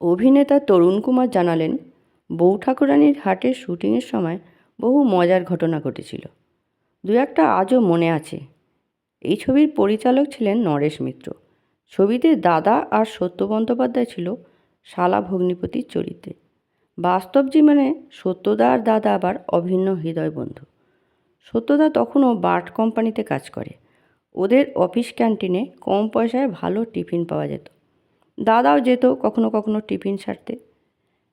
অভিনেতা তরুণ কুমার জানালেন, বউ ঠাকুরানির হাটের শুটিংয়ের সময় বহু মজার ঘটনা ঘটেছিল। দু একটা আজও মনে আছে। এই ছবির পরিচালক ছিলেন নরেশ মিত্র। ছবিতে দাদা আর সত্য বন্দ্যোপাধ্যায় ছিল শালা ভগ্নিপতির চরিত্রে। বাস্তব জীবনে সত্যদা আর দাদা আবার অভিন্ন হৃদয় বন্ধু। সত্যদা তখনও বার্ট কোম্পানিতে কাজ করে। ওদের অফিস ক্যান্টিনে কম পয়সায় ভালো টিফিন পাওয়া যেত। দাদাও যেত কখনো কখনো টিফিন সারতে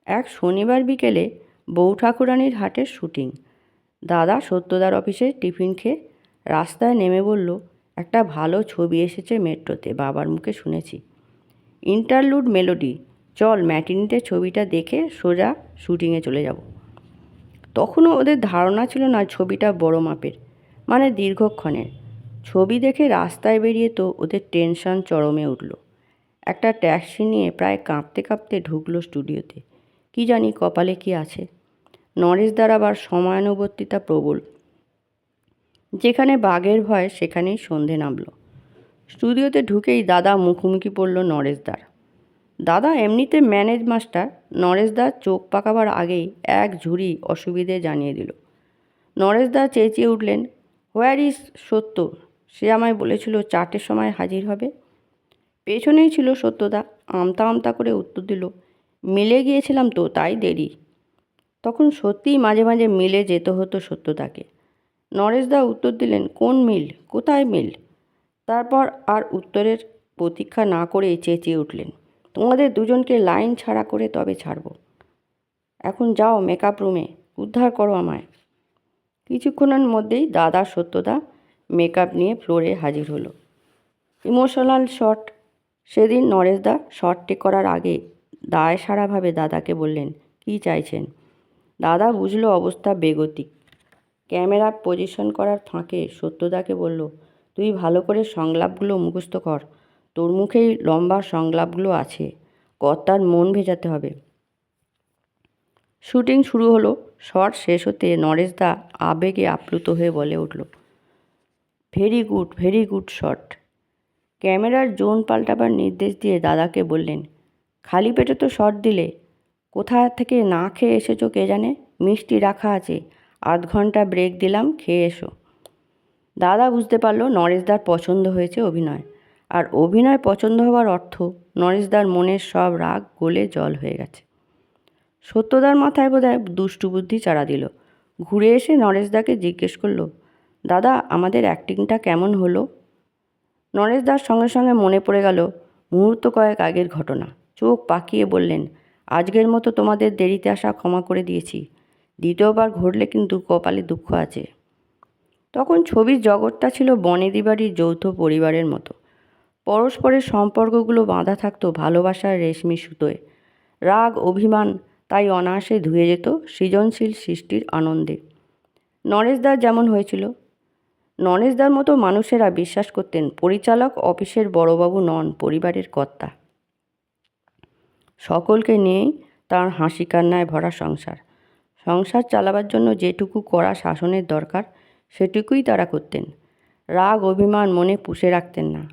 এক শনিবার বিকেলে বউ ঠাকুরানির হাটের শুটিং। দাদা সত্যদার অফিসে টিফিন খেয়ে রাস্তায় নেমে বলল, একটা ভালো ছবি এসেছে মেট্রোতে, বাবার মুখে শুনেছি। ইন্টারলুড মেলোডি, চল ম্যাটিনিতে ছবিটা দেখে সোজা শুটিংয়ে চলে যাব। তখনও ওদের ধারণা ছিল না ছবিটা বড় মাপের মানে দীর্ঘক্ষণের। ছবি দেখে রাস্তায় বেরিয়ে তো ওদের টেনশন চরমে উঠল। একটা ট্যাক্সি নিয়ে প্রায় কাঁপতে কাঁপতে ঢুকলো স্টুডিওতে। কি জানি কপালে কি আছে। নরেশদার আবার সময়ানুবর্তিতা প্রবল। যেখানে বাঘের ভয়, সেখানেই সন্ধে নামলো। স্টুডিওতে ঢুকেই দাদা মুখোমুখি পড়ল নরেশদার দাদা এমনিতে ম্যানেজ মাস্টার নরেশদার চোখ পাকাবার আগেই এক ঝুড়ি অসুবিধে জানিয়ে দিল। নরেশদা চেঁচিয়ে উঠলেন, হোয়ার ইজ সত্য? সে আমায় বলেছিল চারটের সময় হাজির হবে? পেছনেই ছিল সত্যদা। আমতা আমতা করে উত্তর দিল, মিলে গিয়েছিলাম তো, তাই দেরি। তখন সত্যিই মাঝে মাঝে মিলে যেতে হতো সত্যদাকে। নরেশদা উত্তর দিলেন, কোন মিল? কোথায় মিল? তারপর আর উত্তরের প্রতীক্ষা না করেই চেঁচিয়ে উঠলেন, তোমাদের দুজনকে লাইন ছাড়া করে তবে ছাড়ব। এখন যাও মেকআপ রুমে উদ্ধার করো আমায়। কিছুক্ষণের মধ্যেই দাদা সত্যদা মেকআপ নিয়ে ফ্লোরে হাজির হলো। ইমোশনাল শট সেদিন নরেশদা শটটি করার আগে দায় সারাভাবে দাদাকে বললেন, কি চাইছেন? দাদা বুঝলো অবস্থা বেগতিক। ক্যামেরা পজিশন করার ফাঁকে সত্যদাকে বলল, তুই ভালো করে সংলাপগুলো মুখস্থ কর। তোর মুখেই লম্বা সংলাপগুলো আছে। কর্তার মন ভেজাতে হবে। শুটিং শুরু হলো। শট শেষ হতে নরেশদা আবেগে আপ্লুত হয়ে বলে উঠল, very good very good shot ক্যামেরার জোন পাল্টাবার নির্দেশ দিয়ে দাদাকে বললেন, খালি পেটে তো শট দিলে। কোথা থেকে না খেয়ে এসেছ কে জানে? মিষ্টি রাখা আছে। আধ ঘণ্টা ব্রেক দিলাম, খেয়ে এসো। দাদা বুঝতে পারল নরেশদার পছন্দ হয়েছে অভিনয়। আর অভিনয় পছন্দ হওয়ার অর্থ নরেশদার মনের সব রাগ গলে জল হয়ে গেছে। সত্যদার মাথায় বোধহয় দুষ্টু বুদ্ধি চাড়া দিল। ঘুরে এসে নরেশদাকে জিজ্ঞেস করল, দাদা, আমাদের অ্যাক্টিংটা কেমন হলো? নরেশদার সঙ্গে সঙ্গে মনে পড়ে গেল, মুহূর্ত কয়েক আগের ঘটনা। চোখ পাকিয়ে বললেন, আজকের মতো তোমাদের দেরিতে আসা ক্ষমা করে দিয়েছি। দ্বিতীয়বার ঘটলে কিন্তু কপালে দুঃখ আছে। তখন ছবির জগৎটা ছিল বনেদি বাড়ির যৌথ পরিবারের মতো। পরস্পরের সম্পর্কগুলো বাঁধা থাকতো ভালোবাসার রেশমি সুতোয়। রাগ, অভিমান, তাই অনায়াসে ধুয়ে যেত সৃজনশীল সৃষ্টির আনন্দে। নরেশদার যেমন হয়েছিল নরেশদার মতো মানুষেরা বিশ্বাস করতেন পরিচালক অফিসের বড়বাবু নন, পরিবারের কর্তা। সকলকে নিয়েই তার হাসি কান্নায় ভরা সংসার। সংসার চালাবার জন্য যেটুকু করা শাসনের দরকার, সেটুকুই তারা করতেন। রাগ, অভিমান মনে পুষে রাখতেন না।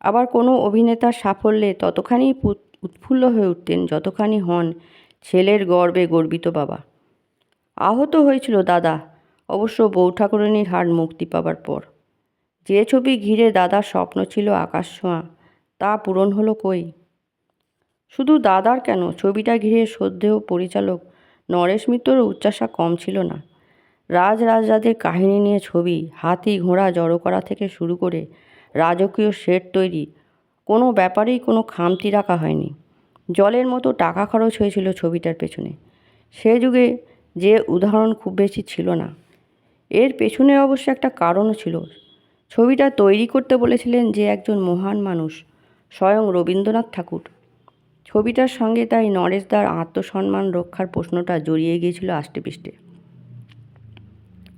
আবার কোনো অভিনেতার সাফল্যে ততখানি উৎফুল্ল হয়ে উঠতেন যতখানি হন ছেলের গর্বে গর্বিত বাবা। আহত হয়েছিল দাদা অবশ্য বউ ঠাকুরানির হার মুক্তি পাবার পর। যে ছবি ঘিরে দাদার স্বপ্ন ছিল আকাশ ছোঁয়া, তা পূরণ হলো কই? শুধু দাদার কেন ছবিটা ঘিরে শ্রদ্ধেয় পরিচালক নরেশ মিত্রর উচ্চাসা কম ছিল না। রাজ রাজাদের কাহিনী নিয়ে ছবি হাতি ঘোড়া জড়ো করা থেকে শুরু করে রাজকীয় সেট তৈরি, কোনো ব্যাপারেই কোনো খামতি রাখা হয়নি। জলের মতো টাকা খরচ হয়েছিল ছবিটার পেছনে। সে যুগে যে উদাহরণ খুব বেশি ছিল না। এর পেছনে অবশ্য একটা কারণও ছিল। ছবিটা তৈরি করতে বলেছিলেন যে একজন মহান মানুষ, স্বয়ং রবীন্দ্রনাথ ঠাকুর। ছবিটার সঙ্গে তাই নরেশদার আত্মসম্মান রক্ষার প্রশ্নটা জড়িয়ে গিয়েছিল আষ্টেপৃষ্টে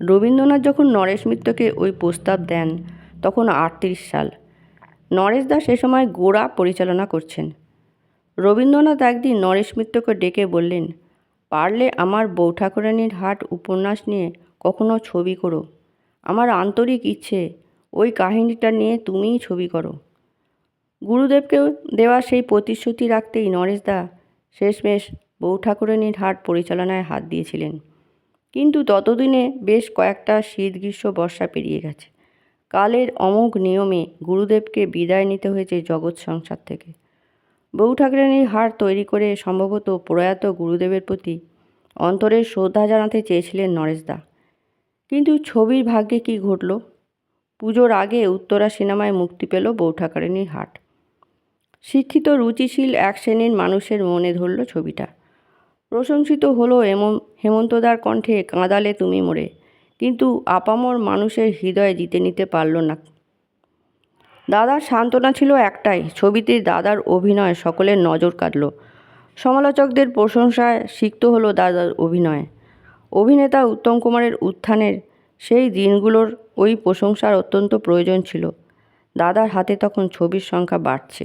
রবীন্দ্রনাথ যখন নরেশ মিত্রকে ওই প্রস্তাব দেন, তখন আটত্রিশ সাল। নরেশ দাস সে সময় গোড়া পরিচালনা করছেন। রবীন্দ্রনাথ একদিন নরেশ মিত্রকে ডেকে বললেন, পারলে আমার বউ ঠাকুরানির হাট উপন্যাস নিয়ে কখনো ছবি করো। আমার আন্তরিক ইচ্ছে, ওই কাহিনীটা নিয়ে তুমিই ছবি করো। গুরুদেবকে দেওয়া সেই প্রতিশ্রুতি রাখতেই নরেশদা শেষমেশ বউ ঠাকুরানীর হাট পরিচালনায় হাত দিয়েছিলেন। কিন্তু ততদিনে বেশ কয়েকটা শীত গ্রীষ্ম বর্ষা পেরিয়ে গেছে। কালের অমোঘ নিয়মে গুরুদেবকে বিদায় নিতে হয়েছে জগৎ সংসার থেকে। বউ ঠাকুরানীর হার তৈরি করে সম্ভবত প্রয়াত গুরুদেবের প্রতি অন্তরের শ্রদ্ধা জানাতে চেয়েছিলেন নরেশদা। কিন্তু ছবির ভাগ্যে কি ঘটল? পুজোর আগে উত্তরা সিনেমায় মুক্তি পেল বউ ঠাকুরানীর হাট। শিক্ষিত, রুচিশীল এক শ্রেণির মানুষের মনে ধরল ছবিটা। প্রশংসিত হলো হেমন্তদার কণ্ঠে, কাঁদালে তুমি মোরে। কিন্তু আপামর মানুষের হৃদয় জিতে নিতে পারল না। দাদার সান্ত্বনা ছিল একটাই, ছবিতে দাদার অভিনয় সকলের নজর কাটল। সমালোচকদের প্রশংসায় সিক্ত হলো দাদার অভিনয়। অভিনেতা উত্তম কুমারের উত্থানের সেই দিনগুলোর ওই প্রশংসার অত্যন্ত প্রয়োজন ছিল। দাদার হাতে তখন ছবির সংখ্যা বাড়ছে।